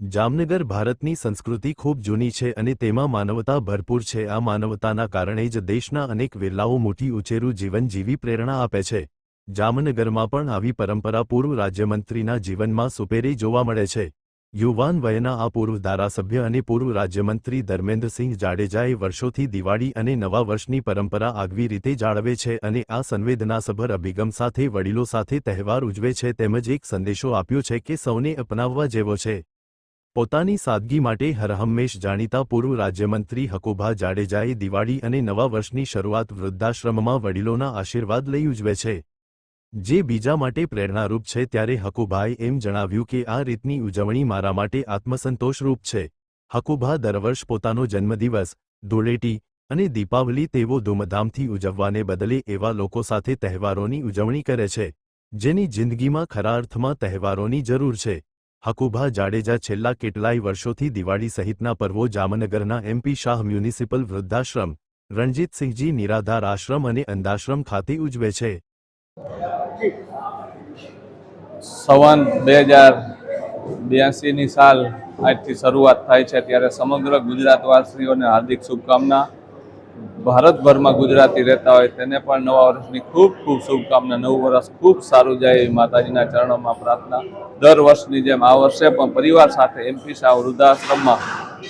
જામનગર ભારતની સંસ્કૃતિ ખૂબ જૂની છે અને તેમાં માનવતા ભરપૂર છે. આ માનવતાના કારણે જ દેશના અનેક વેલાઓ મોટી ઉચેરું જીવન જીવી પ્રેરણા આપે છે. જામનગરમાં પણ આવી પરંપરા પૂર્વ રાજ્યમંત્રીના જીવનમાં સુપેરી જોવા મળે છે. યુવાન વયના આ પૂર્વ ધારાસભ્ય અને પૂર્વ રાજ્યમંત્રી ધર્મેન્દ્રસિંહ જાડેજાએ વર્ષોથી દિવાળી અને નવા વર્ષની પરંપરા આગવી રીતે જાળવે છે અને આ સંવેદનાસભર અભિગમ સાથે, વડીલો સાથે તહેવાર ઉજવે છે તેમજ એક સંદેશો આપ્યો છે કે સૌને અપનાવવા જેવો છે. પોતાની સાદગી માટે હરહંમેશ જાણીતા પૂર્વ રાજ્યમંત્રી હકુભા જાડેજાએ દિવાળી અને નવા વર્ષની શરૂઆત વૃદ્ધાશ્રમમાં વડીલોના આશીર્વાદ લઈ ઉજવે છે. જે બીજા માટે પ્રેરણારૂપ છે ત્યારે હકુભાએ એમ જણાવ્યું કે આ રીતની ઉજવણી મારા માટે આત્મસંતોષરૂપ છે. હકુભા દર વર્ષ પોતાનો જન્મદિવસ, ધૂળેટી અને દીપાવલી તેવો ધૂમધામથી ઉજવવાને બદલે એવા લોકો સાથે તહેવારોની ઉજવણી કરે છે, જેની જિંદગીમાં ખરા અર્થમાં તહેવારોની જરૂર છે. હકુભા જાડેજા છેલ્લા કેટલાય વર્ષોથી દિવાળી સહિતના પર્વો જામનગરના એમપી શાહ મ્યુનિસિપલ વૃદ્ધાશ્રમ, રણજીતસિંહજી નિરાધાર આશ્રમ અને અંધાશ્રમ ખાતે ઉજવે છે. સવન બે હજાર બ્યાસીની સાલ આજથી શરૂઆત થાય છે, ત્યારે સમગ્ર ગુજરાતવાસીઓને હાર્દિક શુભકામના. ભારતભરમાં ગુજરાતી રહેતા હોય તેને પણ નવા વર્ષની ખૂબ ખૂબ શુભકામના. નવું વર્ષ ખૂબ સારું જાય એવી માતાજીના ચરણોમાં પ્રાર્થના. દર વર્ષની જેમ આ વર્ષે પણ પરિવાર સાથે એમપી શાહ વૃદ્ધાશ્રમમાં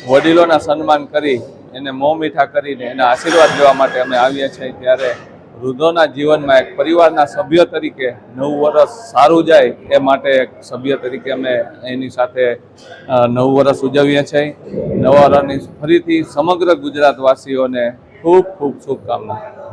વડીલોના સન્માન કરી, એને મોં મીઠા કરીને એના આશીર્વાદ લેવા માટે અમે આવ્યા છીએ. ત્યારે વૃદ્ધોના જીવનમાં એક પરિવારના સભ્ય તરીકે નવું વર્ષ સારું જાય એ માટે એક સભ્ય તરીકે અમે એની સાથે નવું વર્ષ ઉજવીએ છીએ. નવા વર્ષની ફરીથી સમગ્ર ગુજરાતવાસીઓને ખૂબ ખૂબ શુભકામના.